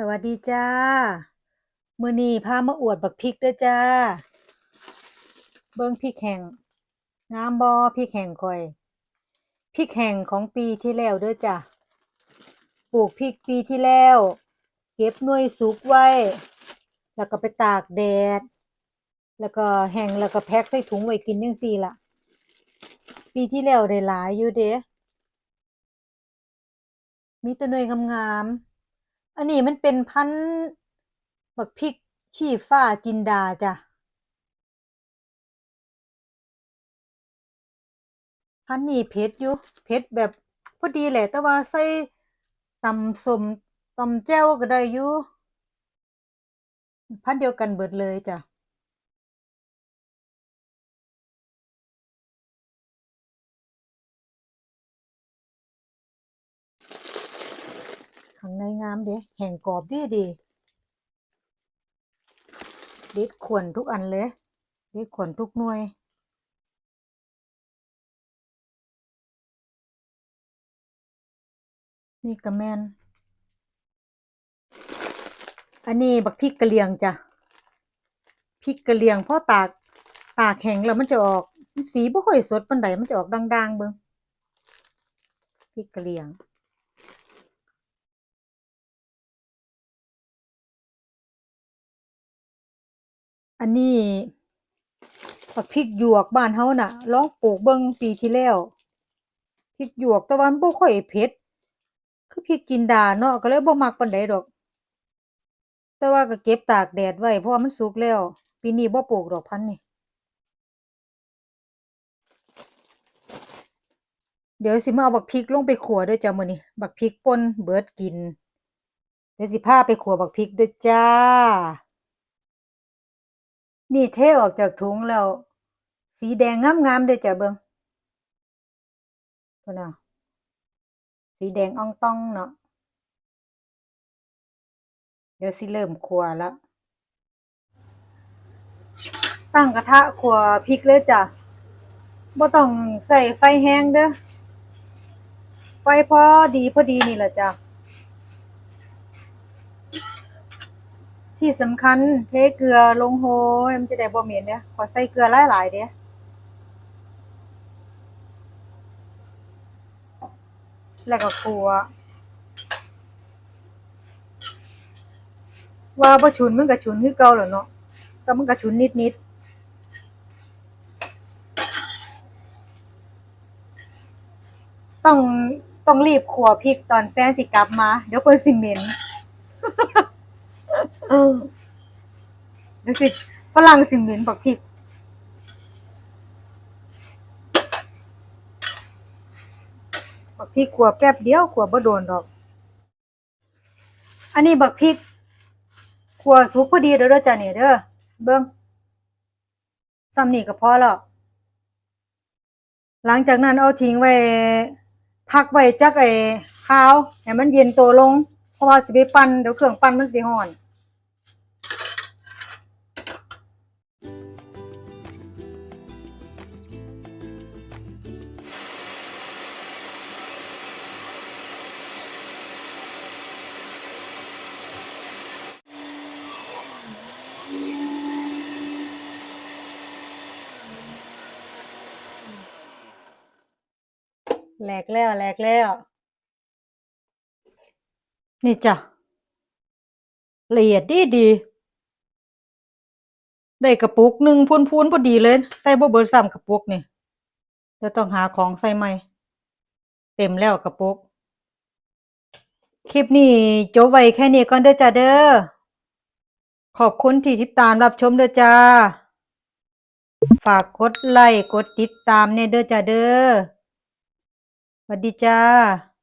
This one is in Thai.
สวัสดีจ้า มือนีพามาอวดบักพริกด้อจ้า เบิ่งพริกแห้งงามบ่พริกแห้งข้อยพริกแห้งของปีที่แล้วเด้อจ้ะปลูกพริกปีที่แล้ว เก็บหน่วยสุกไว้ แล้วก็ไปตากแดด แล้วก็แห้งแล้วก็แพ็คใส่ถุงไว้กินจังซี่ละปีที่แล้วได้หลายอยู่เด้มีแต่หน่วยงามๆ อันนี้มันเป็นพันธุ์บักพริกชี้ฟ้าจินดาจ้ะ พันธุ์นี้เผ็ดอยู่เผ็ดแบบพอดีแหละ แต่ว่าใส่ตำสมตำแจ้วก็ได้อยู่ พันธุ์เดียวกันเบิดเลยจ้ะ ข้างในงามเด้แห้งกรอบดีดีด็ดขวนทุกอันเลยด็ดขวนทุกหน่วยนี่ก็แมนอันนี้บักพริกกะเหรี่ยงจ้ะพริกกะเหรี่ยงพ่อตากตากแห้งแล้วมันจะออก สีบ่ค่อยสดปานใดมันจะออกด่างๆเบิ่งพริกกะเหรี่ยง อันนี้บักพริกหยวกบ้านเฮาน่ะลองปลูกเบิ่งปีที่แล้วพริกหยวกแต่ว่ามันบ่ค่อยเผ็ดคือพริกจินดาเนาะก็เลยบ่มักปานใดดอก แต่ว่าก็เก็บตากแดดไว้เพราะว่ามันสุกแล้ว ปีนี้บ่ปลูกดอกพันนี่เดี๋ยวสิมาเอาบักพริกลงไปขัวด้อจ้ามื้อนี้บักพริกป่นเบิดกิน เดี๋ยวสิพาไปขัวบักพริกด้อจ้า นี่เทออกจากถุงแล้ว สีแดงงามๆเด้จ้ะเบิงพุ่นน่ะสีแดงอ่องต้องเนาะเดี๋ยวสิเริ่มคั่วแล้วตั้งกระทะคั่วพริกเลยจ้ะบ่ต้องใส่ไฟแรงเด้อไฟพอดีพอดีนี่แหละจ้ะ ที่สำคัญเทเกลือลงโหยมันจะได้บ่เหม็นเด้อขอใส่เกลือหลายๆเด้แล้วก็คั่วว่าบ่ฉุนมันก็ฉุนคือเก่าแหล้วเนาะแต่มันก็ฉุนนิดๆต้องต้องรีบขัวพริกตอนแฟนสิกลับมา เดี๋ยวเพิ่นสิเหม็น เออดี๋ยวสิฝรั่งสิเหม็นบักพริกบักพริกขัวแป๊บเดียวขัวบ่โดนดอก อันนี้บักพริกขัวสุกพอดีเด้อเด้อจ้ะนี่เด้อเบิ่งซ้ำนี่ก็พอแล้วหลังจากนั้นเอาทิ้งไว้พักไว้จักไอ้ข้าวให้มันเย็นตัวลง เพราะว่าสิไปปั่นเดี๋ยวเครื่องปั่นมันสิร้อน แหลกแล้วแหลกแล้ว นี่จ้ะละเอียดดีดีได้กระปุกหนึ่งพูนๆพอดีเลย ใส่บ่เบิดซ้ำกระปุกนี่เดี๋ยวต้องหาของใส่ใหม่ เต็มแล้วกระปุก คลิปนี้จบไว้แค่นี้ก่อนเด้อจ้าเด้อขอบคุณที่ติดตามรับชมเด้อจ้า ฝากกดไลค์กดติดตามเนี่ยเด้อจ้าเด้อ สวัสดีจ้า